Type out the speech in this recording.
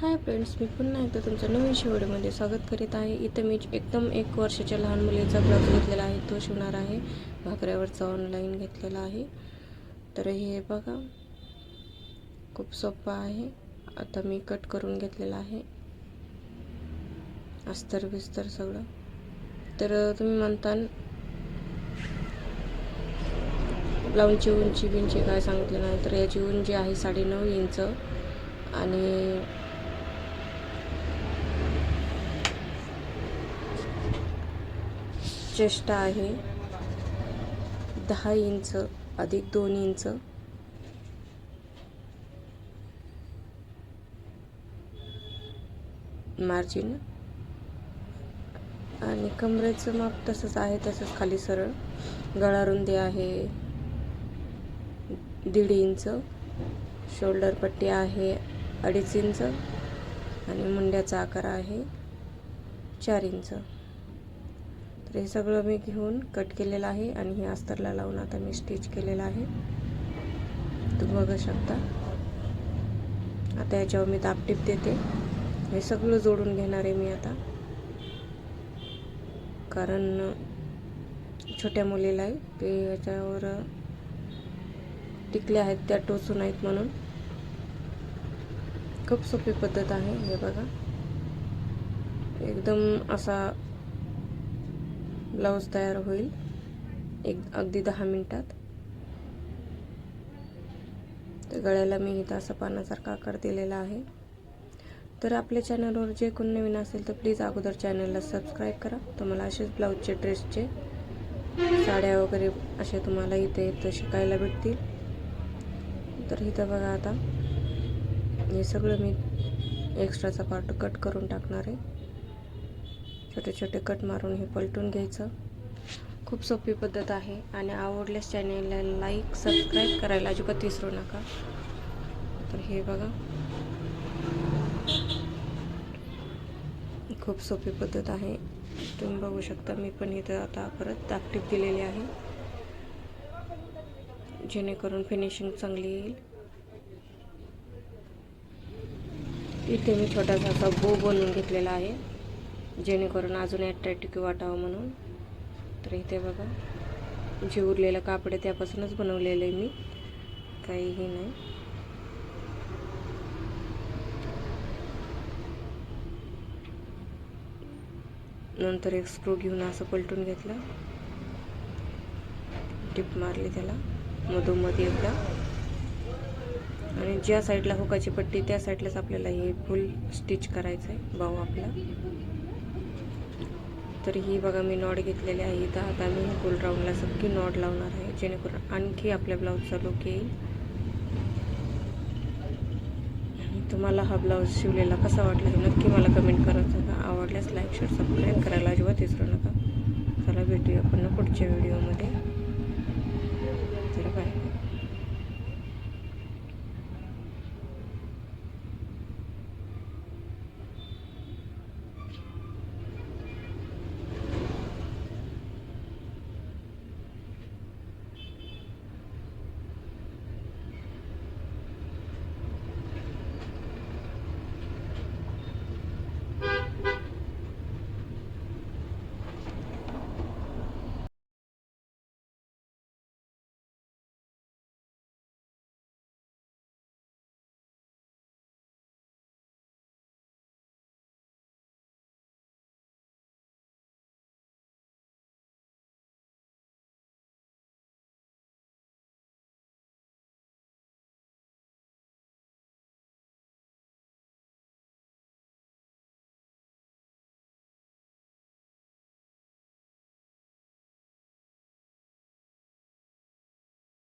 Hi friends मी पुन्हा एकदा तुमचं नवीन शेवडीमध्ये स्वागत करीत आहे. इथं मी एकदम एक वर्षाच्या लहान मुलीचा ब्लाऊज घेतलेला आहे. तो शिवणार आहे. भाकऱ्यावरचा ऑनलाईन घेतलेला आहे. तर हे बघा खूप सोपं आहे. आता मी कट करून घेतलेला आहे. अस्तर बिस्तर सगळं. तर तुम्ही म्हणता ब्लाऊजची उंची बिंची काय सांगितलं नाही तर याची उंची आहे साडेनऊ इंच. आणि चेष्टा आहे. दहा इंच अधिक दोन इंच. मार्जिन. आणि कमरेचं माप तसंच आहे तसंच खाली सरळ. गळा रुंदी आहे. दीड इंच. शोल्डर पट्टी आहे अडीच इंच. आणि मुंड्याचा आकार आहे चार इंच. तर हे सगळं मी घेऊन कट केलेलं आहे आणि हे अस्तरला लावून आता मी स्टिच केलेलं आहे. तुम्ही बघू शकता. आता याच्यावर मी दापटीप देते. हे सगळं जोडून घेणार आहे मी आता. कारण छोट्या मुलीला आहे ते याच्यावर टिकल्या आहेत त्या टोचू नाहीत म्हणून. खूप सोपी पद्धत आहे हे बघा. एकदम असा ब्लाऊज तयार होईल. एक अगदी दहा मिनटात. तर गळ्याला मी इथं असा पानासारखा आकार दिलेला आहे. तर आपल्या चॅनलवर जे कोण नवीन असेल तर प्लीज अगोदर चॅनलला सबस्क्राईब करा. तुम्हाला असेच ब्लाऊजचे ड्रेसचे साड्या वगैरे असे तुम्हाला इथे इथं शिकायला भेटतील. तर इथं बघा आता. हे सगळं मी एक्स्ट्राचा पार्ट कट करून टाकणार आहे. छोटे छोटे कट मारून हे पलटून घ्यायचं. खूप सोपी पद्धत आहे आणि आवडल्यास चॅनेलला लाईक सबस्क्राईब करायला अजिबात विसरू नका. तर हे बघा. खूप सोपी पद्धत आहे. तुम्ही बघू शकता मी पण इथं आता परत दापटीप दिलेली आहे. जेणेकरून फिनिशिंग चांगली येईल. इथे मी छोटासा असा बो बनवून घेतलेला आहे. जेणेकरून अजून ॲट्रॅक्टिव्ह वाटावं म्हणून. तर इथे बघा जे उरलेलं कापड आहे त्यापासूनच बनवलेलं आहे मी. काहीही नाही. नंतर एक स्क्रू घेऊन असं पलटून घेतलं. टिप मारली त्याला मधोमध एकदा. आणि ज्या साईडला हुकाची पट्टी त्या साईडलाच आपल्याला हे फुल स्टिच करायचं आहे भाऊ आपला. तर ही बघा मी नॉट घेतलेली आहे. इथं आता मी फुल राऊंडला सगळी नॉट लावणार आहे. जेणेकरून आणखी आपल्या ब्लाऊजचा लुक येईल. आणि तुम्हाला हा ब्लाऊज शिवलेला कसा वाटला हे नक्की मला कमेंट करत सांगा. आवडल्यास लाईक शेअर सबस्क्राईब करायला अजिबात विसरू नका. चला भेटूया पुन्हा पुढच्या व्हिडिओमध्ये